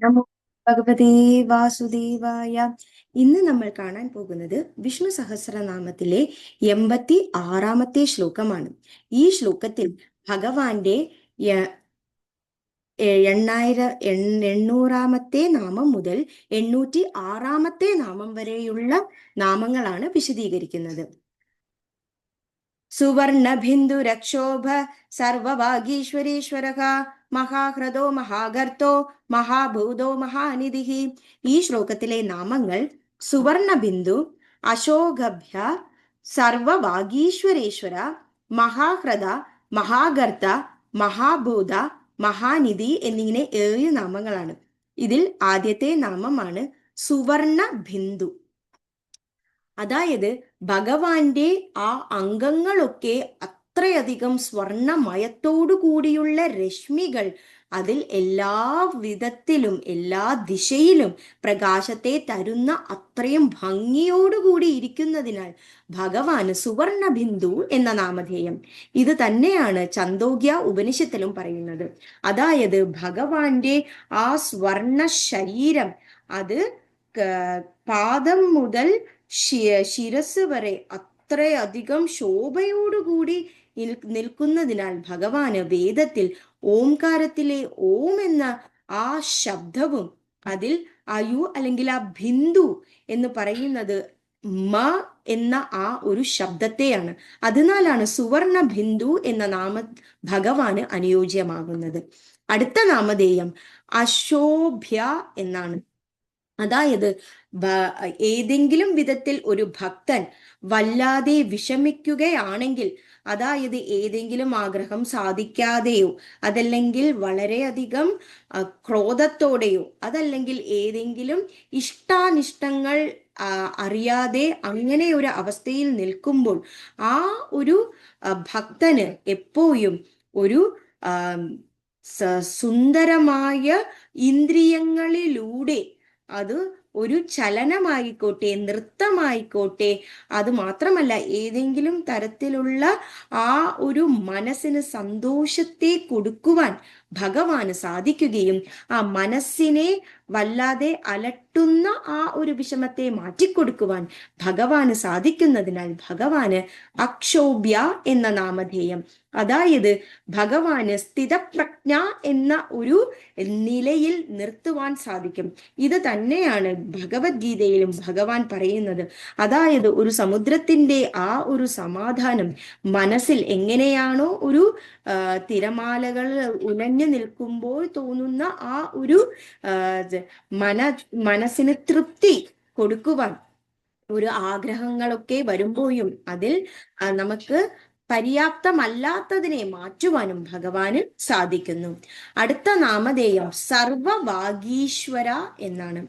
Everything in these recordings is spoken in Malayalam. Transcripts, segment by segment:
നമോ ഭഗവതേ വാസുദേവായ. ഇന്ന് നമ്മൾ കാണാൻ പോകുന്നത് വിഷ്ണു സഹസ്രനാമത്തിലെ എൺപത്തി ആറാമത്തെ ശ്ലോകമാണ്. ഈ ശ്ലോകത്തിൽ ഭഗവാന്റെ എണ്ണായിര എണ്ണൂറാമത്തെ നാമം മുതൽ എണ്ണൂറ്റി ആറാമത്തെ നാമം വരെയുള്ള നാമങ്ങളാണ് വിശദീകരിക്കുന്നത്. സുവർണബിന്ദു രക്ഷോഭ സർവവാഗീശ്വരീശ്വര മഹാഹ്രദോ മഹാഗർത്തോ മഹാഭൂതോ മഹാനിധി ഈ ശ്ലോകത്തിലെ നാമങ്ങൾ സുവർണ ബിന്ദു അശോകഭ്യ സർവവാഗീശ്വരീശ്വര മഹാഹ്രദ മഹാഗർത്ത മഹാഭൂത മഹാനിധി എന്നിങ്ങനെ ഏഴ് നാമങ്ങളാണ്. ഇതിൽ ആദ്യത്തെ നാമമാണ് സുവർണ ബിന്ദു അതായത് ഭഗവാന്റെ ആ അംഗങ്ങളൊക്കെ അത്രയധികം സ്വർണമയത്തോടു കൂടിയുള്ള രശ്മികൾ അതിൽ എല്ലാ വിധത്തിലും എല്ലാ ദിശയിലും പ്രകാശത്തെ തരുന്ന അത്രയും ഭംഗിയോടുകൂടി ഇരിക്കുന്നതിനാൽ ഭഗവാന് സുവർണ ബിന്ദു എന്ന നാമധേയം. ഇത് തന്നെയാണ് ചന്തോഗ്യ ഉപനിഷത്തിലും പറയുന്നത്. അതായത് ഭഗവാന്റെ ആ സ്വർണ ശരീരം അത് പാദം മുതൽ ശിരസ് വരെ അത്രയധികം ശോഭയോടുകൂടി നിൽക്കുന്നതിനാൽ ഭഗവാന് വേദത്തിൽ ഓംകാരത്തിലെ ഓം എന്ന ആ ശബ്ദവും അതിൽ അയു അല്ലെങ്കിൽ ആ ബിന്ദു എന്ന് പറയുന്നത് മ എന്ന ആ ഒരു ശബ്ദത്തെയാണ്. അതിനാലാണ് സുവർണ ബിന്ദു എന്ന നാമ ഭഗവാന് അനുയോജ്യമാകുന്നത്. അടുത്ത നാമധേയം അശോഭ്യ എന്നാണ്. അതായത് ഏതെങ്കിലും വിധത്തിൽ ഒരു ഭക്തൻ വല്ലാതെ വിഷമിക്കുകയാണെങ്കിൽ അതായത് ഏതെങ്കിലും ആഗ്രഹം സാധിക്കാതെയോ അതല്ലെങ്കിൽ വളരെയധികം ക്രോധത്തോടെയോ അതല്ലെങ്കിൽ ഏതെങ്കിലും ഇഷ്ടാനിഷ്ടങ്ങൾ അറിയാതെ അങ്ങനെ ഒരു അവസ്ഥയിൽ നിൽക്കുമ്പോൾ ആ ഒരു ഭക്തന് എപ്പോഴും ഒരു സുന്ദരമായ ഇന്ദ്രിയങ്ങളിലൂടെ അത് ഒരു ചലനമായിക്കോട്ടെ നൃത്തമായിക്കോട്ടെ അത് മാത്രമല്ല ഏതെങ്കിലും തരത്തിലുള്ള ആ ഒരു മനസ്സിന് സന്തോഷത്തെ കൊടുക്കുവാൻ ഭഗവാന് സാധിക്കുകയും ആ മനസ്സിനെ വല്ലാതെ അലട്ടുന്ന ആ ഒരു വിഷമത്തെ മാറ്റിക്കൊടുക്കുവാൻ ഭഗവാന് സാധിക്കുന്നതിനാൽ ഭഗവാന് അക്ഷോഭ്യ എന്ന നാമധേയം. അതായത് ഭഗവാന് സ്ഥിതപ്രജ്ഞ എന്ന ഒരു നിലയിൽ നിർത്തുവാൻ സാധിക്കും. ഇത് തന്നെയാണ് ഭഗവത്ഗീതയിലും ഭഗവാൻ പറയുന്നത്. അതായത് ഒരു സമുദ്രത്തിന്റെ ആ ഒരു സമാധാനം മനസ്സിൽ എങ്ങനെയാണോ ഒരു തിരമാലകൾ ഉലഞ്ഞു നിൽക്കുമ്പോൾ തോന്നുന്ന ആ ഒരു മന മനസ്സിന് തൃപ്തി കൊടുക്കുവാൻ ഒരു ആഗ്രഹങ്ങളൊക്കെ വരുമ്പോഴും അതിൽ നമുക്ക് പര്യാപ്തമല്ലാത്തതിനെ മാറ്റുവാനും ഭഗവാന് സാധിക്കുന്നു. അടുത്ത നാമധേയം സർവവാഗീശ്വര എന്നാണ്.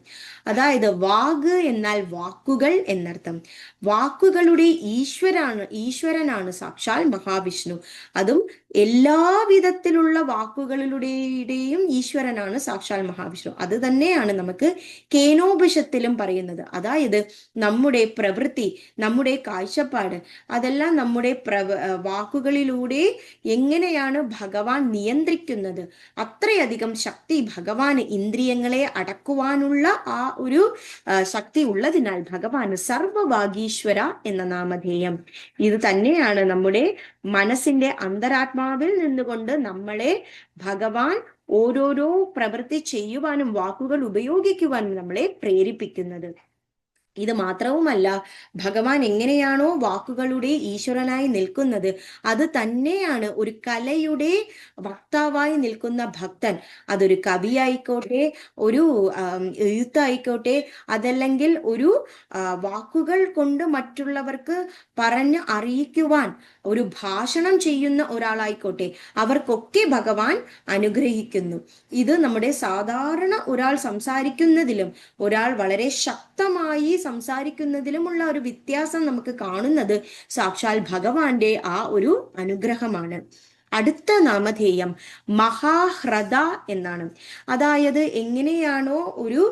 അതായത് വാഗ് എന്നാൽ വാക്കുകൾ എന്നർത്ഥം. വാക്കുകളുടെ ഈശ്വരാണ് ഈശ്വരനാണ് സാക്ഷാൽ മഹാവിഷ്ണു. അതും എല്ലാ വിധത്തിലുള്ള വാക്കുകളിലൂടെയും ഈശ്വരനാണ് സാക്ഷാൽ മഹാവിഷ്ണു. അത് തന്നെയാണ് നമുക്ക് കേനോപനിഷത്തിലും പറയുന്നത്. അതായത് നമ്മുടെ പ്രവൃത്തി നമ്മുടെ കാഴ്ചപ്പാട് അതെല്ലാം നമ്മുടെ പ്രവ വാക്കുകളിലൂടെ എങ്ങനെയാണ് ഭഗവാൻ നിയന്ത്രിക്കുന്നത്? അത്രയധികം ശക്തി ഭഗവാന് ഇന്ദ്രിയങ്ങളെ അടക്കുവാനുള്ള ആ ഒരു ശക്തി ഉള്ളതിനാൽ ഭഗവാന് സർവവാഗീശ്വര എന്ന നാമധേയം. ഇത് തന്നെയാണ് നമ്മുടെ മനസ്സിന്റെ അന്തരാത്മാവിൽ നിന്നുകൊണ്ട് നമ്മളെ ഭഗവാൻ ഓരോരോ പ്രവൃത്തി ചെയ്യുവാനും വാക്കുകൾ ഉപയോഗിക്കുവാനും നമ്മളെ പ്രേരിപ്പിക്കുന്നത്. ഇത് മാത്രവുമല്ല ഭഗവാൻ എങ്ങനെയാണോ വാക്കുകളുടെ ഈശ്വരനായി നിൽക്കുന്നത് അത് തന്നെയാണ് ഒരു കലയുടെ വക്താവായി നിൽക്കുന്ന ഭക്തൻ. അതൊരു കവിയായിക്കോട്ടെ ഒരു എഴുത്തായിക്കോട്ടെ അതല്ലെങ്കിൽ ഒരു വാക്കുകൾ കൊണ്ട് മറ്റുള്ളവർക്ക് പറഞ്ഞ് അറിയിക്കുവാൻ ഒരു ഭാഷണം ചെയ്യുന്ന ഒരാളായിക്കോട്ടെ അവർക്കൊക്കെ ഭഗവാൻ അനുഗ്രഹിക്കുന്നു. ഇത് നമ്മുടെ സാധാരണ ഒരാൾ സംസാരിക്കുന്നതിലും ഒരാൾ വളരെ ശക്തമായി സംസാരിക്കുന്നതിലുമുള്ള ഒരു വ്യത്യാസം നമുക്ക് കാണുന്നത് സാക്ഷാൽ ഭഗവാന്റെ ആ ഒരു അനുഗ്രഹമാണ്. അടുത്ത നാമധേയം മഹാഹ്രദ എന്നാണ്. അതായത് എങ്ങനെയാണോ ഒരു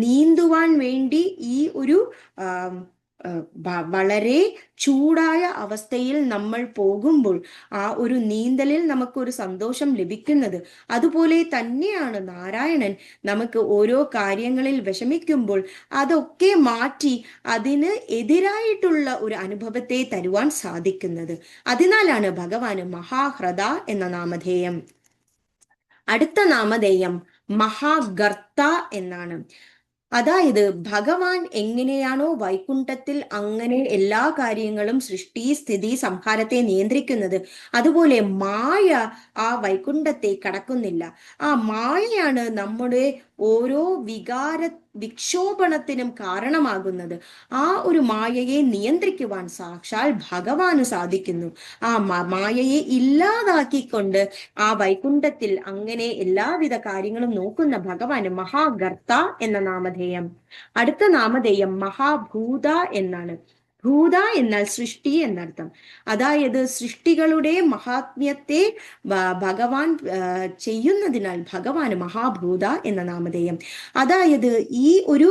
നീന്തുവാൻ വേണ്ടി ഈ ഒരു വളരെ ചൂടായ അവസ്ഥയിൽ നമ്മൾ പോകുമ്പോൾ ആ ഒരു നീന്തലിൽ നമുക്കൊരു സന്തോഷം ലഭിക്കുന്നത്. അതുപോലെ തന്നെയാണ് നാരായണൻ നമുക്ക് ഓരോ കാര്യങ്ങളിൽ വിഷമിക്കുമ്പോൾ അതൊക്കെ മാറ്റി അതിന് എതിരായിട്ടുള്ള ഒരു അനുഭവത്തെ തരുവാൻ സാധിക്കുന്നത്. അതിനാലാണ് ഭഗവാന് മഹാഹ്രദ എന്ന നാമധേയം. അടുത്ത നാമധേയം മഹാഗർത്ത എന്നാണ്. അതായത് ഭഗവാൻ എങ്ങനെയാണോ വൈകുണ്ഠത്തിൽ അങ്ങനെ എല്ലാ കാര്യങ്ങളും സൃഷ്ടി സ്ഥിതി സംഹാരത്തെ നിയന്ത്രിക്കുന്നത്. അതുപോലെ മായ ആ വൈകുണ്ഠത്തെ കടക്കുന്നില്ല. ആ മായയാണ് നമ്മുടെ ഓരോ വികാര വിക്ഷോഭണത്തിനും കാരണമാകുന്നത്. ആ ഒരു മായയെ നിയന്ത്രിക്കുവാൻ സാക്ഷാൽ ഭഗവാന് സാധിക്കുന്നു. ആ മായയെ ഇല്ലാതാക്കിക്കൊണ്ട് ആ വൈകുണ്ഠത്തിൽ അങ്ങനെ എല്ലാവിധ കാര്യങ്ങളും നോക്കുന്ന ഭഗവാന് മഹാഗർത്ത എന്ന നാമധേയം. അടുത്ത നാമധേയം മഹാഭൂത എന്നാണ്. ഭൂത എന്നാൽ സൃഷ്ടി എന്നർത്ഥം. അതായത് സൃഷ്ടികളുടെ മഹാത്മ്യത്തെ ഭഗവാൻ ചെയ്യുന്നതിനാൽ ഭഗവാന് മഹാഭൂത എന്ന നാമധേയം. അതായത് ഈ ഒരു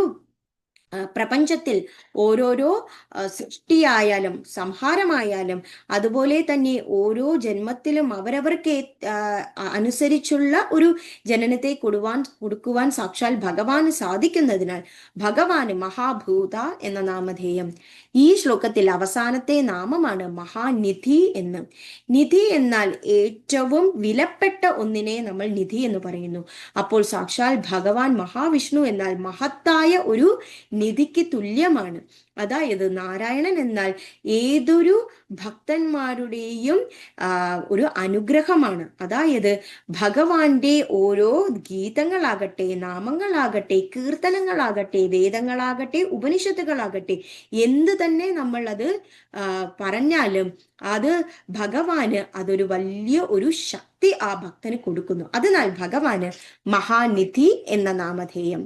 പ്രപഞ്ചത്തിൽ ഓരോരോ സൃഷ്ടിയായാലും സംഹാരമായാലും അതുപോലെ തന്നെ ഓരോ ജന്മത്തിലും അവരവർക്ക് അനുസരിച്ചുള്ള ഒരു ജനനത്തെ കൊടുവാൻ കൊടുക്കുവാൻ സാക്ഷാൽ ഭഗവാന് സാധിക്കുന്നതിനാൽ ഭഗവാന് മഹാഭൂത എന്ന നാമധേയം. ഈ ശ്ലോകത്തിൽ അവസാനത്തെ നാമമാണ് മഹാനിധി എന്ന്. നിധി എന്നാൽ ഏറ്റവും വിലപ്പെട്ട ഒന്നിനെ നമ്മൾ നിധി എന്ന് പറയുന്നു. അപ്പോൾ സാക്ഷാൽ ഭഗവാൻ മഹാവിഷ്ണു എന്നാൽ മഹത്തായ ഒരു നിധിക്ക് തുല്യമാണ്. അതായത് നാരായണൻ എന്നാൽ ഏതൊരു ഭക്തന്മാരുടെയും ഒരു അനുഗ്രഹമാണ്. അതായത് ഭഗവാന്റെ ഓരോ ഗീതങ്ങളാകട്ടെ നാമങ്ങളാകട്ടെ കീർത്തനങ്ങളാകട്ടെ വേദങ്ങളാകട്ടെ ഉപനിഷത്തുകളാകട്ടെ എന്ത് തന്നെ നമ്മൾ അത് പറഞ്ഞാലും അത് ഭഗവാന് അതൊരു വലിയ ഒരു ശക്തി ആ ഭക്തന് കൊടുക്കുന്നു. അതിനാൽ ഭഗവാന് മഹാനിധി എന്ന നാമധേയം.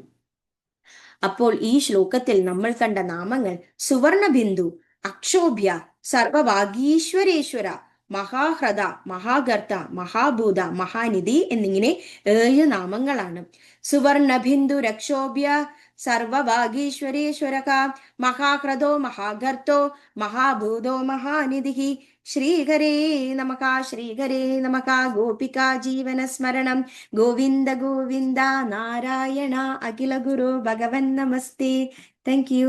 അപ്പോൾ ഈ ശ്ലോകത്തിൽ നമ്മൾ കണ്ട നാമങ്ങൾ സുവർണബിന്ദു അക്ഷോഭ്യ സർവഭാഗീശ്വരേശ്വര മഹാഹ്രദ മഹാഗർത്ത മഹാഭൂത മഹാനിധി എന്നിങ്ങനെ ഏഴ് നാമങ്ങളാണ്. സുവർണബിന്ദു രക്ഷോഭ്യ സർവഭാഗീശ്വരേശ്വരക മഹാഹ്രദോ മഹാഗർത്തോ മഹാഭൂതോ മഹാനിധി ശ്രീഹരേ നമക ശ്രീഹരേ നമക ഗോപിക ജീവന സ്മരണം ഗോവിന്ദ ഗോവിന്ദ നാരായണ അഖില ഗുരു ഭഗവൻ നമസ്തേ. Thank you